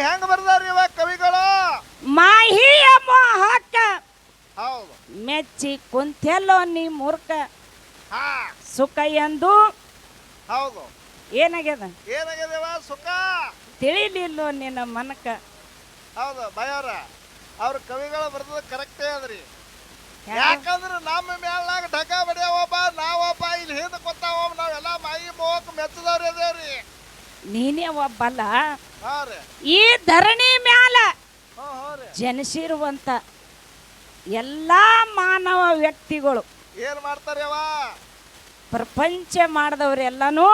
ಹೆಂಗ್ ಬರ್ದಾರ ಇವ ಕವಿಗಳು? ಮಾಹಿಯ ಮೋಹಕ್ಕ ಹೌದು. ಮೆಚ್ಚಿ ಕುಂತೆಲ್ಲೋ ನೀ ಮೂರ್ಖ. ಹಾ. ಸುಖ ಎಂದು. ಹೌದು. ಏನಾಗ್ಯದ? ಏನಾಗ್ಯದವ ಸುಖ? ತಿಳಿಲಿಲ್ಲೋ ನಿನ್ನ ಮನಕ. ಹೌದು ಭಯವ್ರ ಅವ್ರ ಕವಿಗಳು ಬರ್ದದ ಕರೆಕ್ಟೇ ಅದ್ರಿ. ಯಾಕಂದ್ರೆ ನಮ್ಮ ಮೇಲ್ನಾಗ ಢಕ ಬಡಿಯವಪ್ಪ ನಾವಪ್ಪ ಇಲ್ಲಿ ಹಿಂದ ಕೊತ್ತಾವ ನಾವೆಲ್ಲ ಮಾಯಿ ಮೋಕ್ ಮೆಚ್ಚದವ್ರಿ ಅದೇವ್ರಿ ನೀನೇ ಒಬ್ಬಲ್ಲ ಈ ಧರಣಿ ಮ್ಯಾಲ ಜನಿಸಿರುವಂತ ಎಲ್ಲಾ ಮಾನವ ವ್ಯಕ್ತಿಗಳು ಏನ್ ಮಾಡ್ತಾರೆ ಪ್ರಪಂಚ ಮಾಡಿದವ್ರೆಲ್ಲಾನು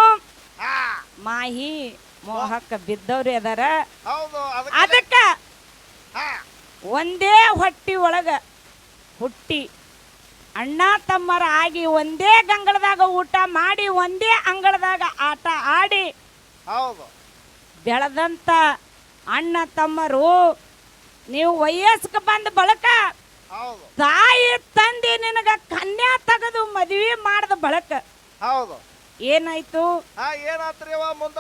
ಮಾಹಿ ಮೋಹಕ್ಕ ಬಿದ್ದವ್ರು ಅದಾರ. ಅದಕ್ಕೆ ಒಂದೇ ಹೊಟ್ಟಿ ಒಳಗ ಹುಟ್ಟಿ ಅಣ್ಣ ತಮ್ಮರ ಆಗಿ ಒಂದೇ ಗಂಗಳದಾಗ ಊಟ ಮಾಡಿ ಒಂದೇ ಅಂಗಳದಾಗ ಆಟ ಆಡಿ ಹೌದು. ಬೆಳೆದಂತ ಅಣ್ಣ ತಮ್ಮರು ನೀವು ವಯಸ್ಕ ಬಂದ ಬಳಕ ಹೌದು. ತಾಯಿ ತಂದೆ ನಿನಗ ಕನ್ಯಾ ತೆಗೆದು ಮದುವೆ ಮಾಡಿದ ಬಳಕ. ಹೌದು. ಏನಾಯ್ತು? ಹಾ ಮುಂದ?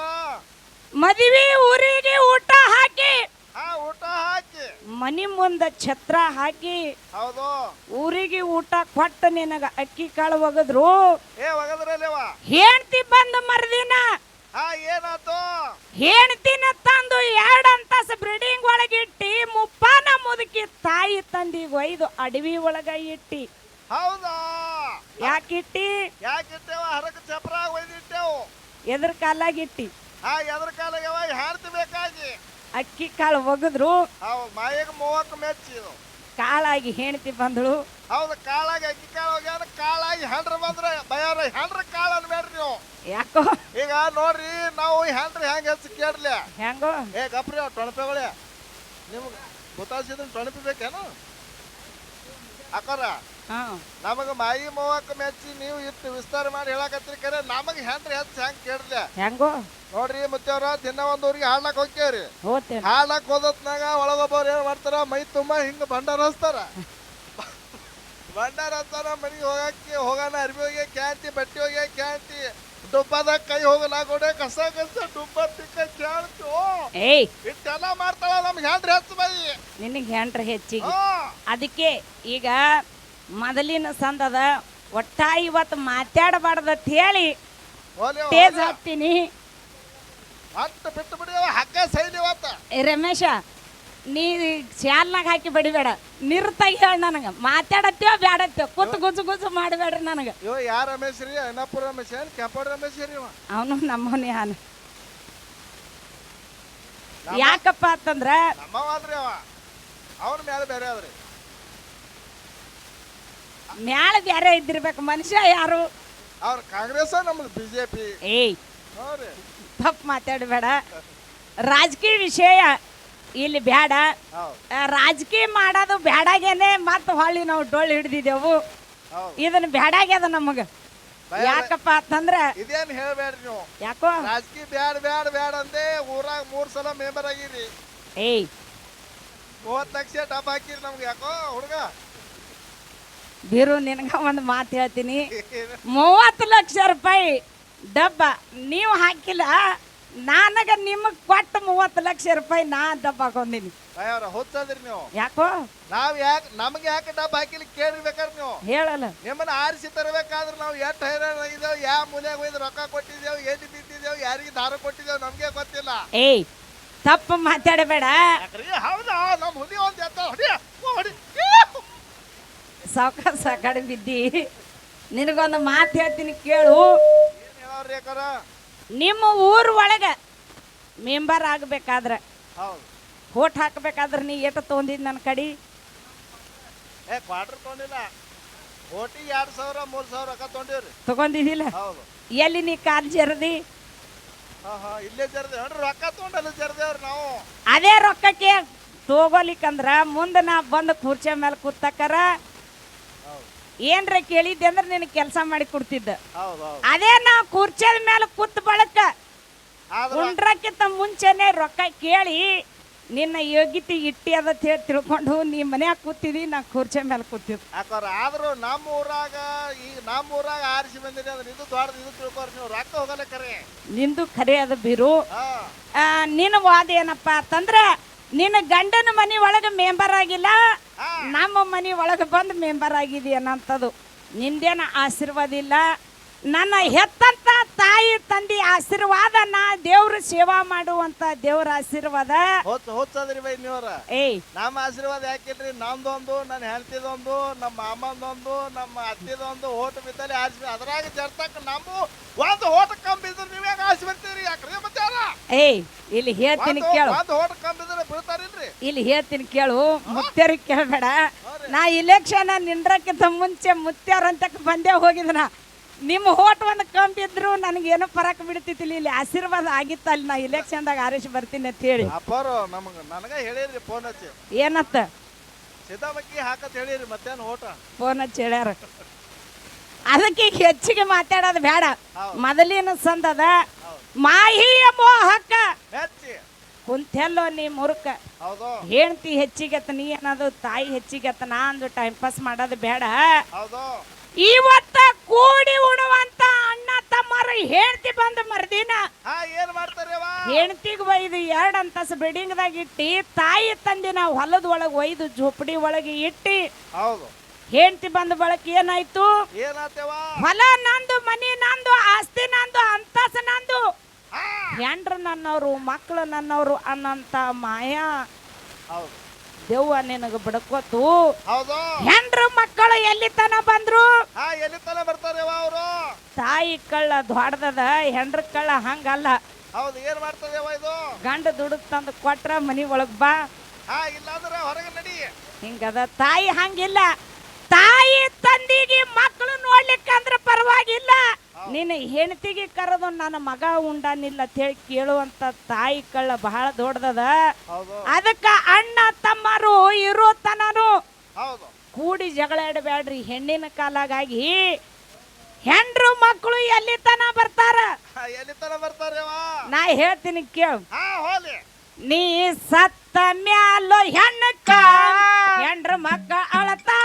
ಮದುವೆ ಊರಿಗೆ ಊಟ ಹಾಕಿ. ಹಾ ಊಟ ಹಾಕಿ. ಮನಿ ಮುಂದ ಛತ್ರ ಹಾಕಿ. ಹೌದು. ಊರಿಗೆ ಊಟ ಕೊಟ್ಟ ನಿನಗ ಅಕ್ಕಿ ಕಾಳು ಒಗದ್ರು. ಏ ಒಗದ್ರಲ್ಲವ ಬಂದು ಮರದಿನ ಏನಾತು ಹೆಣ್ತಿನ ತಂದು ಎರಡು ಅಂತಸ್ ಬ್ರೀಡಿಂಗ್ ಒಳಗಿಟ್ಟಿ ಮುಪ್ಪನ ಮುದುಕಿ ತಾಯಿ ತಂದಿಗೆ ಒಯ್ದು ಅಡವಿ ಒಳಗ ಇಟ್ಟಿ. ಹೌದಾ? ಯಾಕಿಟ್ಟಿ ಯಾಕಿಟ್ಟೇವ ಹರಕ ಚಪ್ರ ಒಯ್ದಿಟ್ಟೆವು ಎದ್ರ ಕಾಲಾಗಿಟ್ಟಿ ಹಾ ಎದ್ರ ಕಾಲಾಗ್ಯವ ಹಾಡ್ತಿ ಬೇಕಾಗಿ? ಅಕ್ಕಿ ಕಾಳು ಒಗದ್ರು. ಮಾಯಿಗೆ ಮೂವಕ್ಕೆ ಮೆಚ್ಚಿದು ಕಾಳಾಗಿ ಹೆಣ್ತಿ ಬಂದಳು. ಹೌದು ಕಾಳಾಗಿ ಅಕ್ಕಿ ಕಾಳು ಹೋಗ್ಯಾದ ಕಾಳಾಗಿ ಹೆಂಡ್ರ ಬಂದ್ರೆ ಬಯಾರ ಹೆಂಡ್ರ ಕಾಳು ಅನ್ಬೇಡ್ರಿ ನೀವು. ಯಾಕೋ? ಈಗ ನೋಡ್ರಿ ನಾವು ಹೆಂಡ್ರ ಹೆಂಗ ಹೆಚ್ಚು ಕೇಳ್ಲಿ? ಹೆಂಗೋ? ಏ ಗಪ್ರಿ ಟೊಣಪೆಗಳೇ ನಿಮ್ಗೆ ಗೊತ್ತಾಸಿದ್ರೆ ಟೊಣಪಿ ಬೇಕೇನು? ಅಕ್ಕಾರ? ನಮಗೆ ಮಾಯಿ ಮೂವಕ್ಕ ಮೆಚ್ಚಿ ನೀವು ಇಟ್ಟು ವಿಸ್ತಾರ ಮಾಡಿ ಹೇಳಾಕತ್ರಿ ಕರೆ ನಮಗೆ ಹೆಂಡ್ರಿ ಹೆಚ್ಚ ಹೆಂಗ್ ಕೇಳ್ಲಿ ಹೆಂಗೋ? ನೋಡ್ರಿ ಮುತ್ತವ್ರ ದಿನ ಒಂದ್ ಊರಿಗೆ ಹಾಡ್ಲಕ್ ಹೋಗ್ತೇವ್ರಿ. ಹಾಡ್ಲಾಕ್ ಹೋದತ್ನಾಗ ಒಳಗೊಬ್ಬರು ಏನ್ ಮಾಡ್ತಾರ ಮೈ ತುಂಬಾ ಹಿಂಗ ಭಂಡಾರ ಹಚ್ತಾರ ಭಂಡಾರ ಹಚ್ತಾರ ಮನಿಗೆ ಹೋಗಕ್ಕೆ ಹೋಗಾನ ಅರ್ಬಿ ಹೋಗಿ ಕ್ಯಾಂತಿ ಬಟ್ಟೆ ಹೋಗಿ ಕ್ಯಾಂತಿ ಡುಬ್ಬದಾಗ ಕೈ ಹೋಗಲಾಗೋಡೆ ಕಸ ಕಸ ಡುಬ್ಬ ತಿಕ್ಕ ಕೇಳ್ತು ಇಷ್ಟೆಲ್ಲ ಮಾಡ್ತಾಳ ನಮ್ಗೆ ಹೆಂಡ್ರಿ ಹೆಚ್ಚು ಬೈ ನಿನಗೆ ಹೆಂಡ್ರಿ ಹೆಚ್ಚಿಗೆ. ಅದಕ್ಕೆ ಈಗ ಮೊದಲಿನ ಸಂದದ ಒಟ್ಟ ಇವತ್ತು ಅಂತ ಹೇಳಿ ತೇಜ್ ಹಾಕ್ತೀನಿ. ಹತ್ತು ಬಿಟ್ಟು ಬಿಡಿಯವ ಹಗ್ಗ ಸೈಲಿ ಇವತ್ತ. ಏ ರಮೇಶ ನೀ ಶಾಲ್ನಾಗ ಹಾಕಿ ಬಡಿಬೇಡ. ನಿರ್ತಾಗಿ ಹೇಳ ನನಗೆ. ಮಾತಾಡತ್ತೇವ ಬ್ಯಾಡತ್ತೇವ ಕೂತು ಗುಜು ಗುಜು ಮಾಡಬೇಡ್ರಿ ನನಗೆ. ಇವ ಯಾರ ರಮೇಶ್ ರೀ? ಅಣ್ಣಪುರ ರಮೇಶ್ ಏನ್? ಕೆಂಪೋಡ ರಮೇಶ್ ರೀ ಇವ? ಅವನು ನಮ್ಮವನೇ ಹಾನ ಯಾಕಪ್ಪ ಅಂತಂದ್ರ ನಮ್ಮವಲ್ರಿ ಅವ. ಅವ್ರ ಮೇಲೆ ಬೇರೆ ಅದ್ರಿ. ಮ್ಯಾಲ ಬ್ಯಾರೆ ಇದ್ದಿರ್ಬೇಕು ಮನುಷ್ಯ ಯಾರು? ಅವ್ರ ಕಾಂಗ್ರೆಸ್ ನಮ್ದು ಬಿಜೆಪಿ. ಏಯ್ ತಪ್ಪು ಮಾತಾಡಬೇಡ. ರಾಜಕೀಯ ವಿಷಯ ಇಲ್ಲಿ ಹೌದು. ಆ, ರಾಜಕೀಯ ಮಾಡೋದು ಬ್ಯಾಡಾಗೇನೆ ಮತ್ತೆ ಹೊಳ್ಳಿ ನಾವು ಡೊಳ್ಳು ಹಿಡಿದಿದ್ದೆವು. ಹೌದು. ಇದನ್ನ ಬ್ಯಾಡಾಗ್ಯದ ನಮಗ. ಭಯ- ಯಾಕಪ್ಪ ಅಂತಂದ್ರೆ ಇದೇನು ಹೇಳ್ಬೇಡ್ರಿ ನೀವು? ಯಾಕೋ? ರಾಜಕೀಯ ಬ್ಯಾಡ ಬ್ಯಾಡ ಬ್ಯಾಡ ಅಂದೆ ಊರಾಗ ಮೂರ್ ಸಲ ಮೆಂಬರ್ ಆಗಿರಿ. ಏಯ್. ಮೂವತ್ ಲಕ್ಷ ಡಬ್ ಹಾಕಿರಿ ನಮ್ಗೆ ಯಾಕೋ ಹುಡುಗ? ಬೀರು ನಿನಗ ಒಂದು ಮಾತು ಹೇಳ್ತೀನಿ. ಮೂವತ್ತು ಲಕ್ಷ ರೂಪಾಯಿ ಡಬ್ಬ ನೀವು ಹಾಕಿಲ್ಲ ನನಗ ನಿಮಗೆ ಕೊಟ್ಟು ಮೂವತ್ತು ಲಕ್ಷ ರೂಪಾಯಿ ನಾ ಡಬ್ಬ ಹಾಕೊಂಡಿನಿ ಭಯವ್ರ ಹುಚ್ಚದ್ರಿ ನೀವು. ಯಾಕೋ? ನಾವು ಯಾಕೆ ನಮ್ಗೆ ಯಾಕೆ ಡಬ್ಬ ಹಾಕಿಲಿ ಕೇಳಿರ್ಬೇಕಾದ್ರೆ ನೀವು. ಹೇಳಲ್ಲ. ನಿಮ್ಮನ್ನ ಆರಿಸಿ ತರಬೇಕಾದ್ರೆ ನಾವು ಎಷ್ಟು ಹೈರಾಣ ಆಗಿದ್ದೇವೆ ಯಾವ ಮೂಲೆಗೆ ಹೋಯ್ದು ರೊಕ್ಕ ಕೊಟ್ಟಿದ್ದೇವೆ ಎಲ್ಲಿ ಬಿದ್ದಿದ್ದೇವೆ ಯಾರಿಗೆ ದಾರ ಕೊಟ್ಟಿದ್ದೇವೆ ನಮಗೆ ಗೊತ್ತಿಲ್ಲ. ಏಯ್ ತಪ್ಪು ಮಾತಾಡಬೇಡ. ಹೌದಾ? ನಮ್ಮ ಹುಲಿ ಒಂದ್ ಎತ್ತ ಹೊಡಿ ಹೊಡಿ. ಸಾವ್ಕಾಸ ಕಡೆ ಬಿದ್ದಿ. ನಿನಗೊಂದು ಮಾತು ಹೇಳ್ತೀನಿ ಕೇಳು. ನಿಮ್ಮ ಊರ್ ಒಳಗೆ ಮೆಂಬರ್ ಆಗಬೇಕಾದ್ರೆ ಓಟ್ ಹಾಕಬೇಕಾದ್ರೆ ನೀ ಏಟ ತೊಗೊಂಡಿದ್ ನನ್ನ ಕಡೆ? ಏ ಕ್ವಾರ್ಟರ್ ತೊಗೊಂಡಿಲ್ಲ. ಓಟಿಗೆ ಎರಡ್ ಸಾವಿರ ಮೂರು ಸಾವಿರ ರೊಕ್ಕ ತೊಗೊಂಡಿವ್ರಿ. ತಗೊಂಡಿದ್ದಿಲ್ಲ ಎಲ್ಲಿ ನೀ ಕಾಲ್ ಜರದಿ? ಇಲ್ಲೇ ಜರ್ದಿ. ರೊಕ್ಕ ತೊಗೊಂಡಲ್ಲ ಜರ್ದೇವ್ರಿ ನಾವು. ಅದೇ ರೊಕ್ಕಕ್ಕೆ ತಗೋಲಿಕ್ಕಂದ್ರ ಮುಂದೆ ನಾ ಬಂದು ಕುರ್ಚಿ ಮೇಲೆ ಕೂತಕ್ಕರ ಏನ್ರ ಕೇಳಿದ್ದೆ ಅಂದ್ರೆ ನಿನಗೆ ಕೆಲಸ ಮಾಡಿ ಕೊಡ್ತಿದ್ದ. ಅದೇ ನಾವು ಕುರ್ಚದ ಮೇಲೆ ಕೂತ್ ಬಳಕ ಉಂಡ್ರಕ್ಕಿಂತ ಮುಂಚೆನೆ ರೊಕ್ಕ ಕೇಳಿ ನಿನ್ನ ಯೋಗ್ಯತೆ ಇಟ್ಟಿ ಅದ ಹೇಳಿ ತಿಳ್ಕೊಂಡು ನೀ ಮನ್ಯಾಗ ಕೂತಿದಿ ನಾ ಕುರ್ಚೆ ಮೇಲೆ ಕೂತಿದ್. ಯಾಕಂದ್ರ ಆದ್ರೂ ನಮ್ಮ ಊರಾಗ ಈ ನಮ್ಮ ಊರಾಗ ಆರಿಸಿ ಬಂದಿರಿ ಅಂದ್ರೆ ಇದು ದೊಡ್ಡದು ಇದು ತಿಳ್ಕೊರಿ ನೀವು ರೊಕ್ಕ ಹೋಗಲ್ಲ ಕರೆ. ನಿಂದು ಕರೆ ಅದ ಬಿರು. ನಿನ್ನ ವಾದ ಏನಪ್ಪ ಅಂತಂದ್ರ ನಿನ್ನ ಗಂಡನ ಮನೆ ಒಳಗೆ ಮೆಂಬರ್ ಆಗಿಲ್ಲ ನಮ್ಮ ಮನೆ ಒಳಗೆ ಬಂದು ಮೆಂಬರ್ ಆಗಿದೆಯನ್ನಂಥದು ನಿಂದೇನ ಆಶೀರ್ವಾದ ಇಲ್ಲ ನನ್ನ ಹೆತ್ತಂತ ತಾಯಿ ತಂದೆ ಆಶೀರ್ವಾದ ನಾ ದೇವ್ರ ಸೇವಾ ಮಾಡುವಂತ ದೇವ್ರ ಆಶೀರ್ವಾದ. ಹೊತ್ತು ಹೊತ್ತದ್ರಿ ಬೈ ನೀವ್ರ. ಏಯ್. ನಮ್ಮ ಆಶೀರ್ವಾದ ಯಾಕಿಲ್ರಿ? ನಮ್ದೊಂದು ನನ್ನ ಹೆಂಡತಿದೊಂದು ನಮ್ಮ ಮಾಮಂದೊಂದು ನಮ್ಮ ಅತ್ತಿದೊಂದು ಓಟ್ ಬಿದ್ದಲ್ಲಿ ಆರಿಸಿ ಅದ್ರಾಗ ಜರ್ತಕ್ಕ ನಮ್ಮ ಒಂದು ಓಟ್ ಕಮ್ಮಿ ಬಿದ್ರೆ ನೀವ್ ಆರಿಸಿ ಬರ್ತೀರಿ? ಯಾಕ್ರಿ ಮತ್ತೆ? ಏಯ್ ಇಲ್ಲಿ ಹೇಳ್ತೀನಿ ಕೇಳು. ಒಂದು ಓಟ್ ಕಮ್ಮಿ ಬೀಳ್ತಾರಿಲ್ರಿ ಇಲ್ಲಿ ಹೇಳ್ತೀನಿ ಕೇಳು ಮುತ್ಯಾರಿಗೆ ಕೇಳಬೇಡ. ನಾ ಇಲೆಕ್ಷನ್ ನಿಂದ್ರಕ್ಕಿಂತ ಮುಂಚೆ ಮುತ್ಯಾರಂತಕ್ಕೆ ಬಂದೇ ಹೋಗಿದ್ನ. ನಿಮ್ಮ ಹೋಟ್ ಒಂದು ಕಂಬಿದ್ರು ನನಗೇನು ಫರಕ್ ಬಿಡ್ತಿತ್ತಿಲ್ಲ ಇಲ್ಲಿ ಆಶೀರ್ವಾದ ಆಗಿತ್ತ ಅಲ್ಲಿ ನಾ ಇಲೆಕ್ಷನ್ದಾಗ ಆರಿಸಿ ಬರ್ತೀನಿ ಅಂತ ಹೇಳಿ. ಅಪ್ಪಾರು ನಮಗೆ ನನಗೆ ಹೇಳಿರಿ ಫೋನ್ ಹಚ್ಚಿ. ಏನತ್ತ? ಸಿದ್ದಾಮಕ್ಕಿ ಹಾಕತ್ ಹೇಳಿರಿ ಮತ್ತೇನು ಓಟ ಫೋನ್ ಹಚ್ಚಿ ಹೇಳ್ಯಾರ. ಅದಕ್ಕೆ ಈಗ ಹೆಚ್ಚಿಗೆ ಮಾತಾಡೋದು ಬೇಡ. ಮೊದಲಿನ ಸಂದದ. ಮಾಹಿಯ ಮೋಹಕ್ಕ ಕುಂತೆಲ್ಲೋ ನೀ ಮುರುಕ. ಹೌದು. ಹೆಣ್ತಿ ಹೆಚ್ಚಿಗೆತ್ತ ನೀ ಅನ್ನೋದು ತಾಯಿ ಹೆಚ್ಚಿಗೆತ್ತ ನಾ ಅಂದು ಟೈಮ್ ಪಾಸ್ ಮಾಡೋದು ಬೇಡ. ಹೌದು. ಇವತ್ತ ಕೂಡಿ ಉಣುವಂತ ಅಣ್ಣ ತಮ್ಮರು ಹೇಳ್ತಿ ಬಂದು ಮರ್ದಿನ ಏನ್ ಹೆಂಡತಿಗೆ ಒಯ್ದು ಎರಡು ಅಂತಸ್ ಬಿಲ್ಡಿಂಗ್ದಾಗ ಇಟ್ಟಿ ತಾಯಿ ತಂದಿನ ಹೊಲದ ಒಳಗೆ ಒಯ್ದು ಝೋಪಡಿ ಒಳಗೆ ಇಟ್ಟಿ. ಹೌದು. ಹೆಂಡತಿ ಬಂದ ಬಳಕ ಏನಾಯ್ತು? ಹೊಲ ನಂದು ಮನಿ ನಂದು ಆಸ್ತಿ ನಂದು ಅಂತಸ್ ನಂದು. ಹೆಂಡ್ರು ನನ್ನವರು ಮಕ್ಕಳು ನನ್ನವರು ಅನ್ನಂತ ಮಾಯಾ. ದೇವ್ವ ನಿನಗೆ ಹೌದು. ಹೆಂಡ್ರು ಮಕ್ಕಳು ಎಲ್ಲಿ ತನ ಬಂದ್ರು? ಹಾ ಎಲ್ಲಿ ತನ ಬರ್ತಾರೆ ಅವರು? ತಾಯಿ ಕಳ್ಳ ದೊಡ್ಡದ ಹೆಂಡ್ರ ಕಳ್ಳ ಹಂಗಲ್ಲ. ಹೌದು ಏನ್ ಇದು? ಗಂಡ ದುಡ್ದು ತಂದು ಕೊಟ್ರ ಮನಿ ಒಳಗ್ ಬಾ. ಹಾ ಇಲ್ಲಾಂದ್ರೆ ಹೊರಗೆ ನಡಿ. ಹಿಂಗದ ತಾಯಿ ಹಂಗಿಲ್ಲ. ತಾಯಿ ತಂದಿಗೆ ಮಕ್ಕಳು ನೋಡ್ಲಿಕ್ಕಂದ್ರ ಪರವಾಗಿಲ್ಲ. ನಿನ್ನ ಹೆಂಡತಿಗೆ ಕರೆದು ನನ್ನ ಮಗ ಉಂಡಾನಿಲ್ಲ ಅಂತ ಹೇಳಿ ಕೇಳುವಂತ ತಾಯಿ ಕಳ್ಳ ಬಹಳ ದೊಡ್ಡದದ. ಅದಕ್ಕ ಅಣ್ಣ ತಮ್ಮರು ಇರೋ ತನನು ಹೌದು. ಕೂಡಿ ಜಗಳ ಇಡಬೇಡ್ರಿ ಹೆಣ್ಣಿನ ಕಾಲಾಗಾಗಿ ಹೆಂಡ್ರು ಮಕ್ಕಳು ಎಲ್ಲಿ ತನ ಬರ್ತಾರ ನಾ ಹೇಳ್ತೀನಿ ಕೇಳು. ನೀ ಸತ್ತ ಮ್ಯಾಲೋ ಹೆಣ್ಣಕ್ಕ ಹೆಂಡ್ರ ಮಕ್ಕ ಅಳತಾರ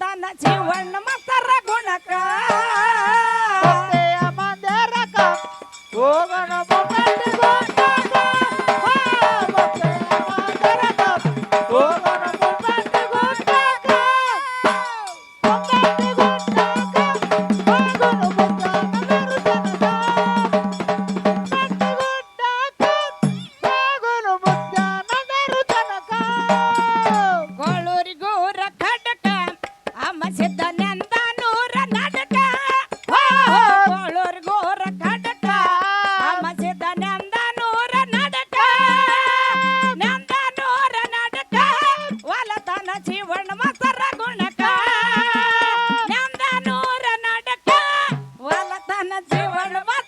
ನಂದ ನೂರ Carnaval.